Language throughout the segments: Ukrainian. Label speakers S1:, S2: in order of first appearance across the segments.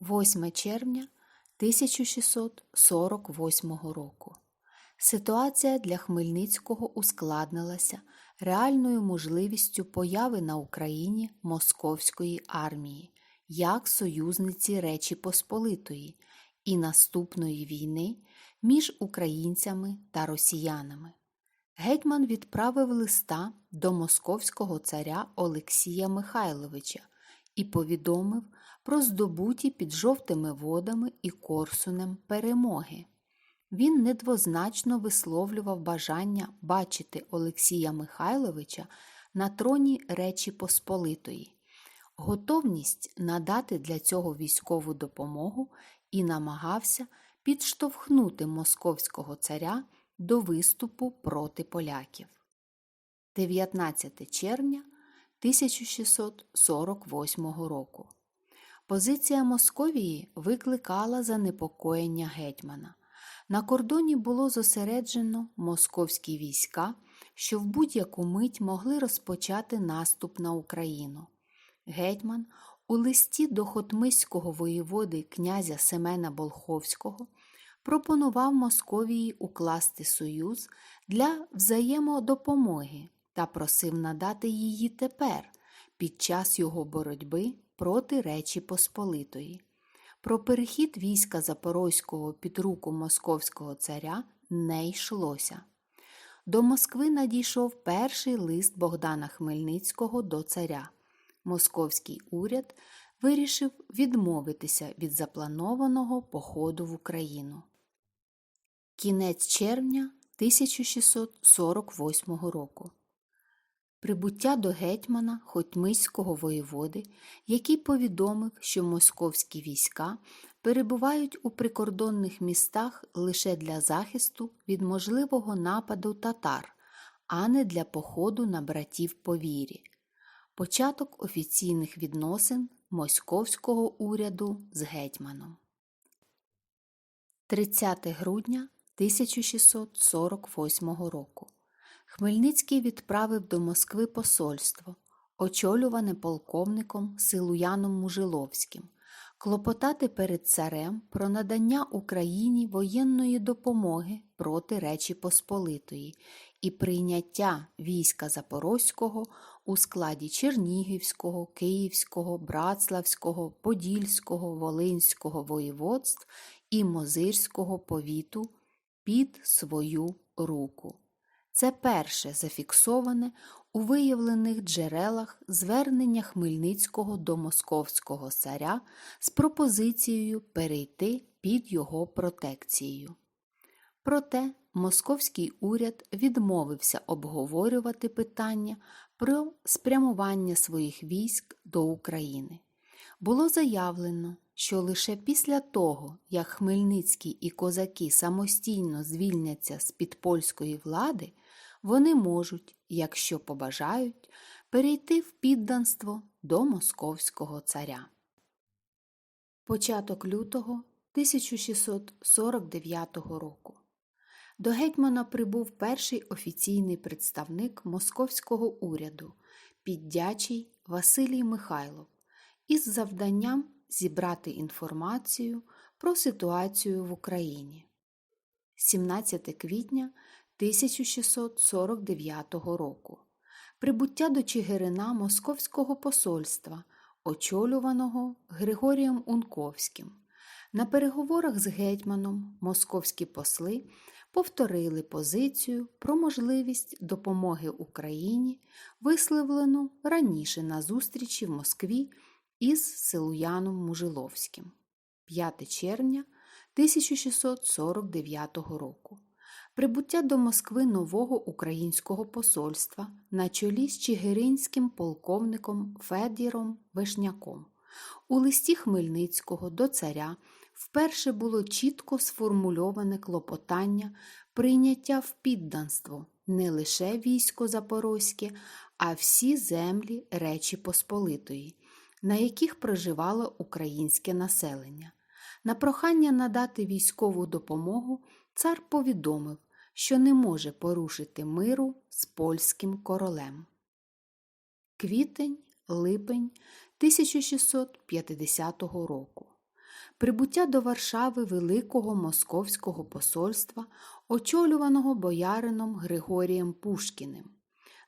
S1: 8 червня 1648 року. Ситуація для Хмельницького ускладнилася реальною можливістю появи на Україні Московської армії як союзниці Речі Посполитої і наступної війни між українцями та росіянами. Гетьман відправив листа до московського царя Олексія Михайловича і повідомив про здобуті під жовтими водами і Корсунем перемоги. Він недвозначно висловлював бажання бачити Олексія Михайловича на троні Речі Посполитої, готовність надати для цього військову допомогу і намагався підштовхнути московського царя до виступу проти поляків. 19 червня 1648 року. Позиція Московії викликала занепокоєння гетьмана. На кордоні було зосереджено московські війська, що в будь-яку мить могли розпочати наступ на Україну. Гетьман у листі до хотмиського воєводи князя Семена Болховського пропонував Московії укласти союз для взаємодопомоги та просив надати її тепер, під час його боротьби проти Речі Посполитої. Про перехід війська Запорозького під руку московського царя не йшлося. До Москви надійшов перший лист Богдана Хмельницького до царя. Московський уряд вирішив відмовитися від запланованого походу в Україну. Кінець червня 1648 року. Прибуття до гетьмана Хотьмиського воєводи, який повідомив, що московські війська перебувають у прикордонних містах лише для захисту від можливого нападу татар, а не для походу на братів по вірі. Початок офіційних відносин московського уряду з гетьманом. 30 грудня 1648 року. Хмельницький відправив до Москви посольство, очолюване полковником Силуяном Мужиловським, клопотати перед царем про надання Україні воєнної допомоги проти Речі Посполитої і прийняття війська Запорозького у складі Чернігівського, Київського, Братславського, Подільського, Волинського воєводств і Мозирського повіту під свою руку. Це перше зафіксоване у виявлених джерелах звернення Хмельницького до московського царя з пропозицією перейти під його протекцією. Проте московський уряд відмовився обговорювати питання про спрямування своїх військ до України. Було заявлено, що лише після того, як Хмельницький і козаки самостійно звільняться з під польської влади, вони можуть, якщо побажають, перейти в підданство до московського царя. Початок лютого 1649 року. До гетьмана прибув перший офіційний представник московського уряду, піддячий Василій Михайлов, із завданням зібрати інформацію про ситуацію в Україні. 17 квітня 1649 року. Прибуття до Чигирина Московського посольства, очолюваного Григорієм Унковським. На переговорах з гетьманом московські посли повторили позицію про можливість допомоги Україні, висловлену раніше на зустрічі в Москві із Силуяном Мужиловським 5 червня 1649 року. Прибуття до Москви нового українського посольства на чолі з чигиринським полковником Федіром Вишняком. У листі Хмельницького до царя вперше було чітко сформульоване клопотання прийняття в підданство не лише військо Запорозьке, а всі землі Речі Посполитої, на яких проживало українське населення. На прохання надати військову допомогу цар повідомив, що не може порушити миру з польським королем. Квітень, липень 1650 року. прибуття до Варшави Великого Московського посольства, очолюваного боярином Григорієм Пушкіним.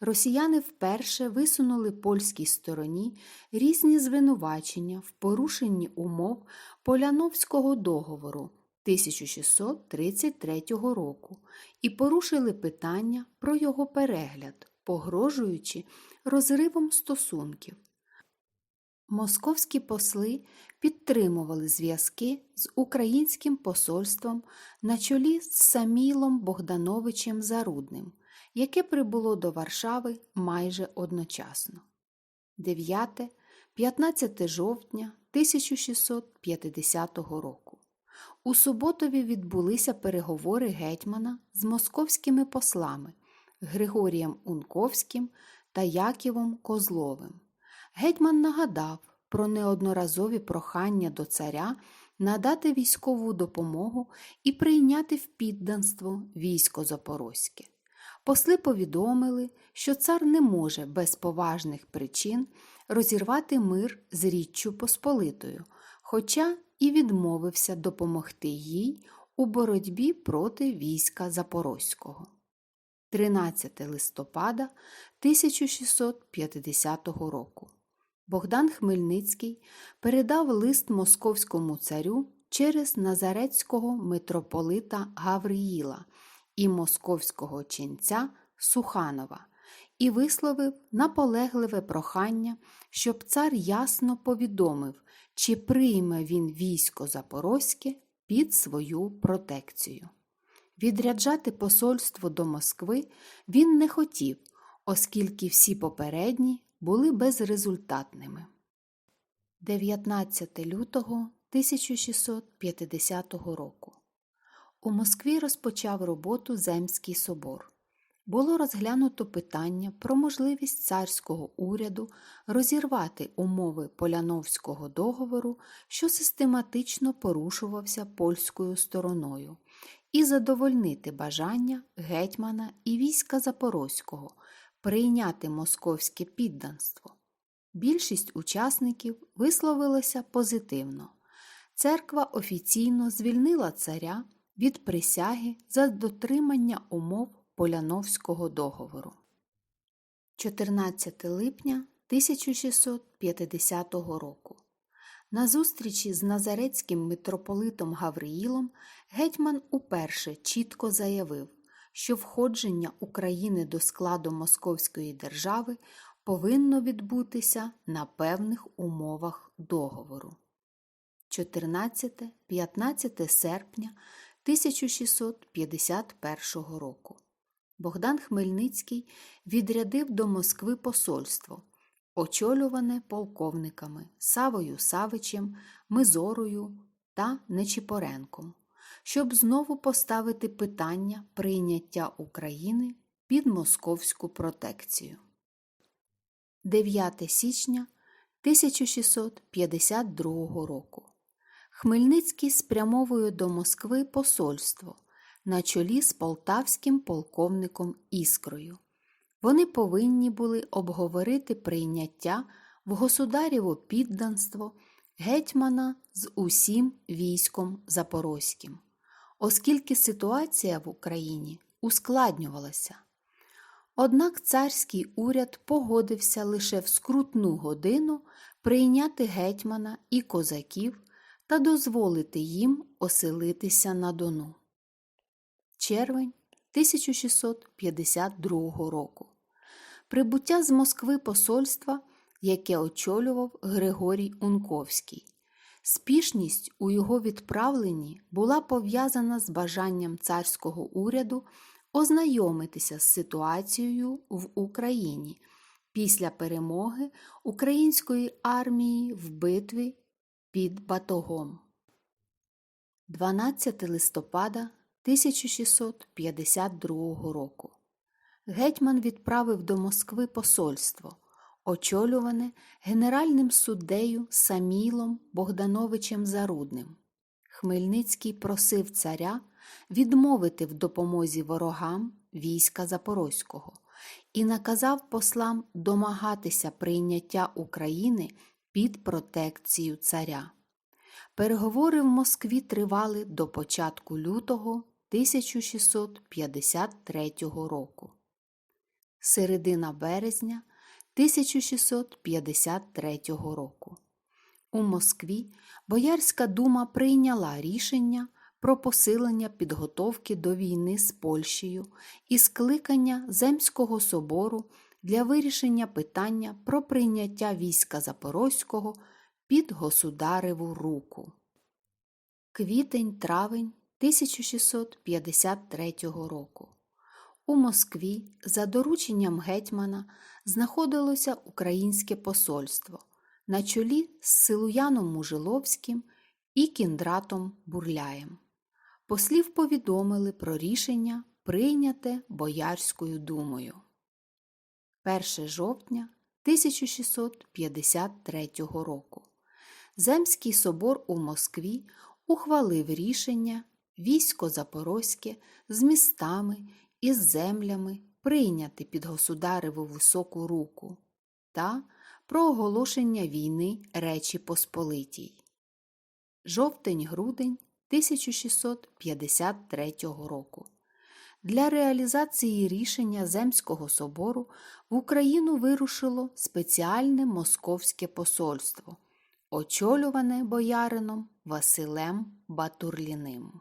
S1: Росіяни вперше висунули польській стороні різні звинувачення в порушенні умов Поляновського договору 1633 року і порушили питання про його перегляд, погрожуючи розривом стосунків. Московські посли підтримували зв'язки з українським посольством на чолі з Самілом Богдановичем Зарудним, яке прибуло до Варшави майже одночасно. 9-15 жовтня 1650 року. У Суботові відбулися переговори гетьмана з московськими послами Григорієм Унковським та Яківом Козловим. Гетьман нагадав про неодноразові прохання до царя надати військову допомогу і прийняти в підданство військо Запорозьке. Посли повідомили, що цар не може без поважних причин розірвати мир з Річчю Посполитою, хоча і відмовився допомогти їй у боротьбі проти війська Запорозького. 13 листопада 1650 року. Богдан Хмельницький передав лист московському царю через назарецького митрополита Гавриїла і московського ченця Суханова і висловив наполегливе прохання, щоб цар ясно повідомив, чи прийме він військо Запорозьке під свою протекцію. Відряджати посольство до Москви він не хотів, оскільки всі попередні були безрезультатними. 19 лютого 1650 року у Москві розпочав роботу Земський собор. Було розглянуто питання про можливість царського уряду розірвати умови Поляновського договору, що систематично порушувався польською стороною, і задовольнити бажання гетьмана і війська Запорозького прийняти московське підданство. Більшість учасників висловилася позитивно. Церква офіційно звільнила царя від присяги за дотримання умов Поляновського договору. 14 липня 1650 року. На зустрічі з Назарецьким митрополитом Гавриїлом гетьман уперше чітко заявив, що входження України до складу Московської держави повинно відбутися на певних умовах договору. 14-15 серпня 1651 року Богдан Хмельницький відрядив до Москви посольство, очолюване полковниками Савою Савичем, Мизорою та Нечіпоренком, щоб знову поставити питання прийняття України під московську протекцію. 9 січня 1652 року Хмельницький спрямовує до Москви посольство на чолі з полтавським полковником Іскрою. Вони повинні були обговорити прийняття в государєво підданство гетьмана з усім військом Запорозьким, оскільки ситуація в Україні ускладнювалася. Однак царський уряд погодився лише в скрутну годину прийняти гетьмана і козаків та дозволити їм оселитися на Дону. Червень 1652 року. Прибуття з Москви посольства, яке очолював Григорій Унковський. Спішність у його відправленні була пов'язана з бажанням царського уряду ознайомитися з ситуацією в Україні після перемоги української армії в битві під Батогом. 12 листопада 1652 року гетьман відправив до Москви посольство, очолюване генеральним суддею Самілом Богдановичем Зарудним. Хмельницький просив царя відмовити в допомозі ворогам війська Запорозького і наказав послам домагатися прийняття України під протекцію царя. Переговори в Москві тривали до початку лютого 1653 року. Середина березня 1653 року. У Москві Боярська дума прийняла рішення про посилення підготовки до війни з Польщею і скликання Земського собору для вирішення питання про прийняття війська Запорозького під государеву руку. Квітень-травень 1653 року. У Москві за дорученням гетьмана знаходилося українське посольство на чолі з Силуяном Мужиловським і Кіндратом Бурляєм. Послів повідомили про рішення, прийняте Боярською думою. 1 жовтня 1653 року. Земський собор у Москві ухвалив рішення військо Запорозьке з містами і з землями прийняти під государеву високу руку та про оголошення війни Речі Посполитій. Жовтень-грудень 1653 року. Для реалізації рішення Земського собору в Україну вирушило спеціальне московське посольство, очолюване боярином Василем Батурліним.